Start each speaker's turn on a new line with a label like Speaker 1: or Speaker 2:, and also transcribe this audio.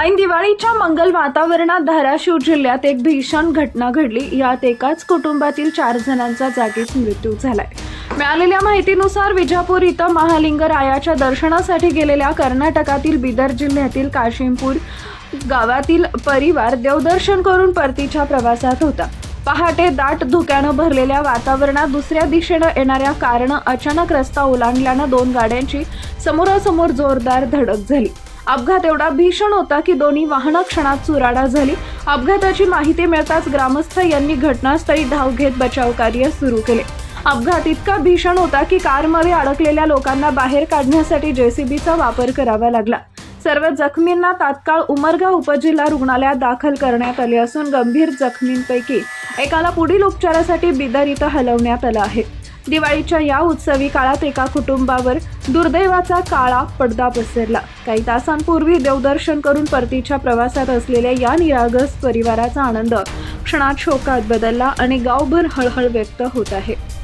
Speaker 1: ऐन दिवाळीच्या मंगल वातावरणात धाराशिव जिल्ह्यात एक भीषण घटना घडली. यात एकाच कुटुंबातील चार जणांचा जागीच मृत्यू झालाय. मिळालेल्या माहितीनुसार विजापूर इथं महालिंगरायाच्या दर्शनासाठी गेलेल्या कर्नाटकातील बिदर जिल्ह्यातील काशिमपूर गावातील परिवार देवदर्शन करून परतीच्या प्रवासात होता. पहाटे दाट धुक्यानं भरलेल्या वातावरणात दुसऱ्या दिशेनं येणाऱ्या कारनं अचानक रस्ता ओलांडल्यानं दोन गाड्यांची समोरासमोर जोरदार धडक झाली. अपघात एवढा भीषण होता की दोन्ही वाहनं क्षणात चुराडा झाली. अपघाताची माहिती मिळताच ग्रामस्थ यांनी घटनास्थळी धाव घेत बचाव कार्य सुरू केले. अपघात इतका भीषण होता की कारमध्ये अडकलेल्या लोकांना बाहेर काढण्यासाठी जेसीबीचा वापर करावा लागला. सर्व जखमींना तात्काळ उमरगाव उपजिल्हा रुग्णालयात दाखल करण्यात आले असून गंभीर जखमींपैकी एकाला पुढील उपचारासाठी बिदर इथं हलवण्यात आलं आहे. दिवाळीच्या या उत्सवी काळात एका कुटुंबावर दुर्दैवाचा काळा पडदा पसरला. काही तासांपूर्वी देवदर्शन करून परतीच्या प्रवासात असलेल्या या निरागस परिवाराचा आनंद क्षणात शोकात बदलला आणि गावभर हळहळ व्यक्त होत आहे.